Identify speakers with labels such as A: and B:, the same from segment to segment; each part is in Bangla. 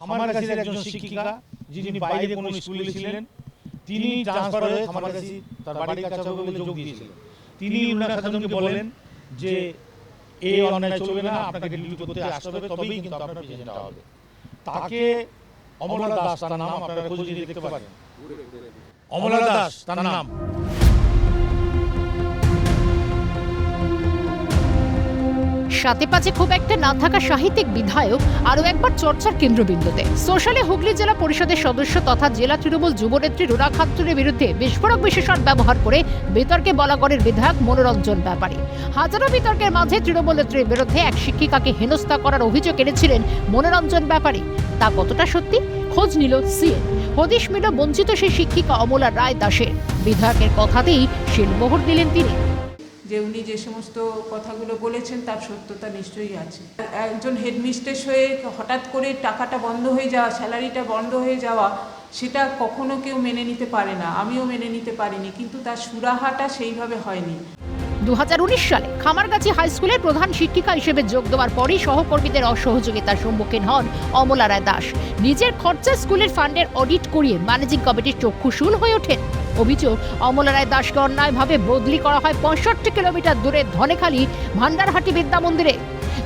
A: আমার কাছে একজন শিক্ষিকা যিনি বাইরে কোনো স্কুলে ছিলেন তিনি ট্রান্সফার হয়ে আমার কাছে তার বাড়ির কাছে বলে যোগ দিয়েছিলেন। তিনি উনার সাথে বলেন যে এই অন্যায় চলবে না আপনাকে ডিউটি করতে আসতে হবে তবেই কিন্তু আপনার প্রেজেন্ট হবে। তাকে অমলা দাস তার নাম আপনারা খোঁজ দেখতে পারেন। অমলা দাস তার নাম।
B: সাথে পাচে খুব একটা না থাকা সাহিত্যিক বিধায়ক আরও একবার চর্চার কেন্দ্রবিন্দুতে। সোশ্যালে হুগলি জেলা পরিষদের সদস্য তথা জেলা তৃণমূল যুবনেত্রী রুনা খাতুনের বিরুদ্ধে বিস্ফোরক বিশেষণ ব্যবহার করে বিতর্কে বলাগড়ের বিধায়ক মনোরঞ্জন ব্যাপারী। হাজারো বিতর্কের মাঝে তৃণমূল নেত্রীর বিরুদ্ধে এক শিক্ষিকাকে হেনস্থা করার অভিযোগ এনেছিলেন মনোরঞ্জন ব্যাপারী। তা কতটা সত্যি? খোঁজ নিল সিএন হদিশ মিল বঞ্চিত সেই শিক্ষিকা অমলা রায় দাসের। বিধায়কের কথাতেই শিলমোহর দিলেন তিনি।
C: যে উনি যে সমস্ত কথাগুলো বলেছেন, তার সত্যতা নিশ্চয়ই আছে। একজন হেডমিস্ট্রেস হয়ে হঠাৎ করে টাকাটা বন্ধ হয়ে যাওয়া, স্যালারিটা বন্ধ হয়ে যাওয়া, সেটা কখনো কেউ মেনে নিতে পারে না। আমিও মেনে নিতে পারিনি, কিন্তু তার সুরাহাটা সেইভাবে হয়নি।
B: দু হাজার উনিশ সালে খামারগাছি হাই স্কুলের প্রধান শিক্ষিকা হিসেবে যোগ দেওয়ার পরই সহকর্মীদের অসহযোগিতার সম্মুখীন হন অমলা রায় দাস। নিজের খরচা স্কুলের ফান্ডের অডিট করিয়ে ম্যানেজিং কমিটির চক্ষুশূল হয়ে ওঠেন। অভিযোগ, অমলা রায় দাসকে অন্যায়ভাবে বদলি করা হয় পঁয়ষট্টি কিলোমিটার দূরে ধনেখালি ভান্ডারহাটি বিদ্যা মন্দিরে।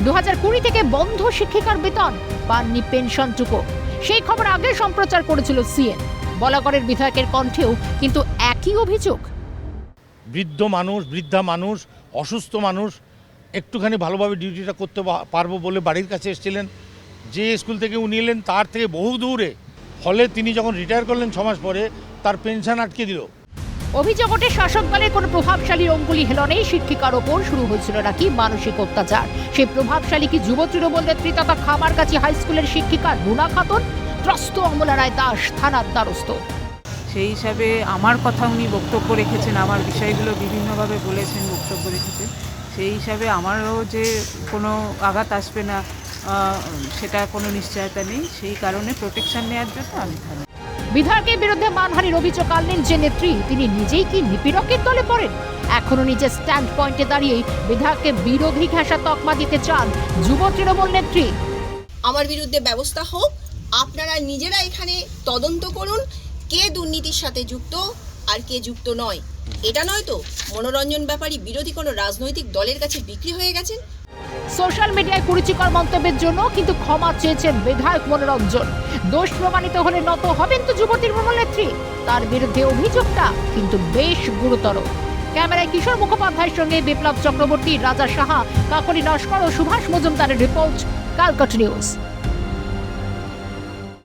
B: দু কুড়ি থেকে বন্ধ শিক্ষিকার বেতন, পাননি পেনশনটুকু সেই খবর আগে সম্প্রচার করেছিল সিএন। বলাগড়ের বিধায়কের কণ্ঠেও কিন্তু একই অভিযোগ।
A: বৃদ্ধ মানুষ, বৃদ্ধা মানুষ, অসুস্থ মানুষ একটুখানি ভালোভাবে ডিউটিটা করতে পারব বলে বাড়ির কাছে এসেছিলেন। যে স্কুল থেকে উনি এলেন, তার থেকে বহু দূরে ফলে তিনি যখন রিটায়ার করলেন ছ মাস পরে তার পেনশন আটকে দিল।
B: অভিযোগ ওঠে শাসক দলের কোনো প্রভাবশালী অঙ্গুলি হেলনেই শিক্ষিকার ওপর শুরু হয়েছিল নাকি মানসিক অত্যাচার। সেই প্রভাবশালী কি যুব তৃণমূল নেত্রী তথা খামারগাছি হাই স্কুলের শিক্ষিকা রুনা খাতুন? ত্রস্ত অমলা রায় দাস থানার দ্বারস্থ।
C: সেই হিসাবে আমার কথা উনি বক্তব্য রেখেছেন আমার বিষয়গুলো বিভিন্নভাবে বলেছেন বক্তব্য রেখেছেন। সেই হিসাবে আমারও যে কোনো আঘাত আসবে না সেটা কোনো নিশ্চয়তা নেই। সেই কারণে প্রোটেকশন নেওয়ার জন্য আমি থাকি।
B: বিধায়কের বিরুদ্ধে মানহানির অভিযোগ আনলেন যে নেত্রী তিনি নিজেই কি নিপীড়কের দলে পড়েন? এখনও নিজের স্ট্যান্ড পয়েন্টে দাঁড়িয়ে বিধায়ককে বিরোধী ঘেঁষা তকমা দিতে চান যুব তৃণমূল নেত্রী।
D: আমার বিরুদ্ধে ব্যবস্থা হোক আপনারা নিজেরা এখানে তদন্ত করুন কে দুর্নীতির সাথে যুক্ত আর কে যুক্ত নয়। এটা নয় তো মনোরঞ্জন ব্যাপারী বিরোধী কোনো রাজনৈতিক দলের কাছে বিক্রি হয়ে গেছেন
B: সোশ্যাল মিডিয়ায় কুরুচিকর মন্তব্যের জন্য কিন্তু ক্ষমা চেয়েছেন বিধায়ক মনোরঞ্জন। দোষ প্রমাণিত হলে নত হবেন তো যুব তৃণমূল নেত্রী। তার বিরুদ্ধে অভিযোগটা কিন্তু বেশ গুরুতর। ক্যামেরায় কিশোর মুখোপাধ্যায়ের সঙ্গে বিপ্লব চক্রবর্তী, রাজা সাহা, কাকলি নস্কর ও সুভাষ মজুমদারের রিপোর্ট, কালকট নিউজ।